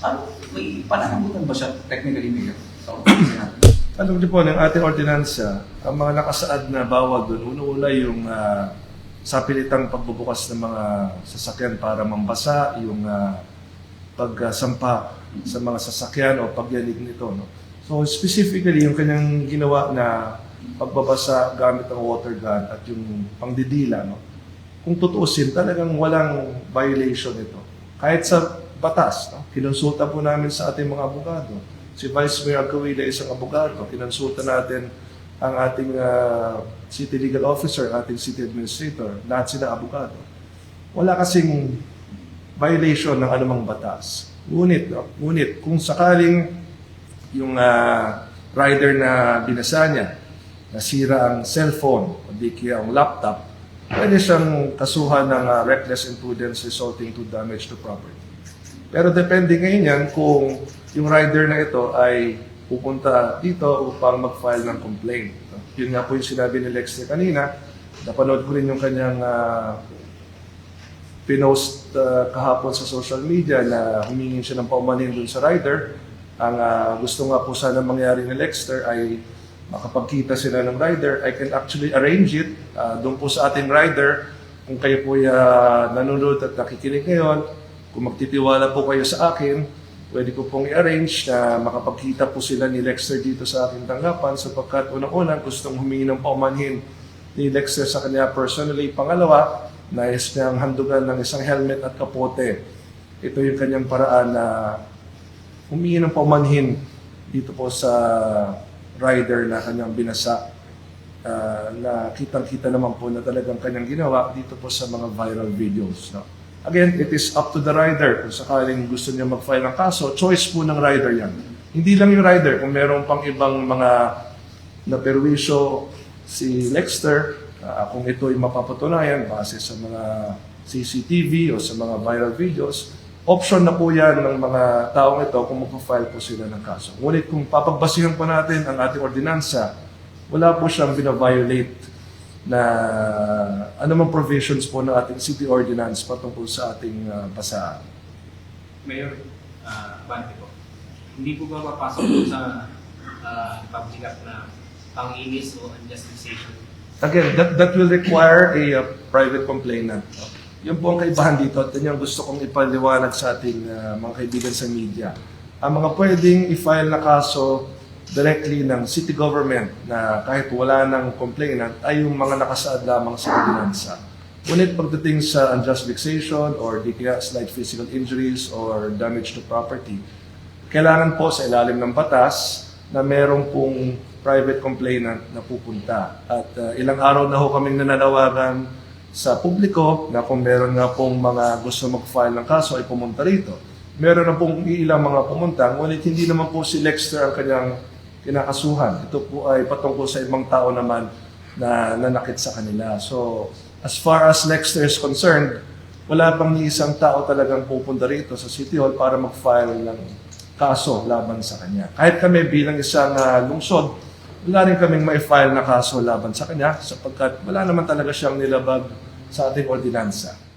Ano, may pananagutan ba siya technically, Mayor? Sa ordinance natin? Alam niyo po, ng ating ordinansa, ang mga nakasaad na bawal doon, una-una yung uh, sapilitang pagbubukas ng mga sasakyan para mambasa, yung ah, pagsampa sa mga sasakyan o pagyanig nito. No? So specifically, yung kanyang ginawa na pagbabasa gamit ang water gun at yung pangdidila, no? kung tutuusin, talagang walang violation ito. Kahit sa batas, no? kinonsulta po namin sa ating mga abogado. Si Vice Mayor Agawila isang abogado. Kinonsulta natin ang ating ah, city legal officer, ating city administrator, lahat sila abogado. Wala kasing violation ng anumang batas. Ngunit, no? ngunit kung sakaling yung ah, rider na binasa niya, nasira ang cellphone, o kaya ang laptop, pwede siyang kasuhan ng ah, reckless imprudence resulting to damage to property. Pero depende ngayon yan kung yung rider na ito ay pupunta dito upang mag-file ng complaint. Yun nga po yung sinabi ni Lexter kanina. Napanood ko rin yung kanyang ah, pinost ah, kahapon sa social media na humingi siya ng paumanhin dun sa rider. Ang ah, gusto nga po sana mangyari ni Lexter ay makapagkita sila ng rider. I can actually arrange it ah, doon po sa ating rider. Kung kayo po uh, nanonood at nakikinig ngayon, kung magtitiwala po kayo sa akin, pwede ko pong i-arrange na makapagkita po sila ni Lexter dito sa aking tanggapan sapagkat unang-una gustong humingi ng paumanhin ni Lexter sa kanya personally. Pangalawa, nais niyang handugan ng isang helmet at kapote. Ito yung kanyang paraan na humingi ng paumanhin dito po sa rider na kanyang binasa. Ah, na kitang-kita naman po na talagang kanyang ginawa dito po sa mga viral videos. No? Again, it is up to the rider kung sakaling gusto niya mag-file ng kaso, choice po ng rider yan. Hindi lang yung rider, kung meron pang ibang mga naperwisyo si Lexter, ah, kung ito ay mapapatunayan base sa mga CCTV o sa mga viral videos, option na po yan ng mga taong ito kung mag-file po sila ng kaso. Ngunit kung papagbasihan po natin ang ating ordinansa, wala po siyang bina-violate na anumang provisions po ng ating city ordinance patungkol sa ating uh, basahan. Mayor, uh, Bante po. Hindi po ba papasok po sa uh, public act na panginis o unjustification? Again, that, that will require a uh, private complainant. Yun po ang kaibahan dito at yun yung gusto kong ipaliwanag sa ating uh, mga kaibigan sa media. Ang mga pwedeng i-file na kaso directly ng city government na kahit wala ng complainant ay yung mga nakasaad lamang sa ordinansa. Ngunit pagdating sa unjust vexation or kaya slight physical injuries or damage to property, kailangan po sa ilalim ng batas na merong pong private complainant na pupunta. At uh, ilang araw na ho kaming nananawagan sa publiko na kung meron nga pong mga gusto mag-file ng kaso ay pumunta rito. Meron na pong ilang mga pumunta, ngunit hindi naman po si Lexter ang kanyang kinakasuhan. Ito po ay patungkol sa ibang tao naman na nanakit sa kanila. So, as far as Lexter is concerned, wala bang ni isang tao talagang pupunta rito sa City Hall para mag-file ng kaso laban sa kanya. Kahit kami bilang isang ah, lungsod, wala rin kaming may file na kaso laban sa kanya sapagkat wala naman talaga siyang nilabag sa ating ordinansa.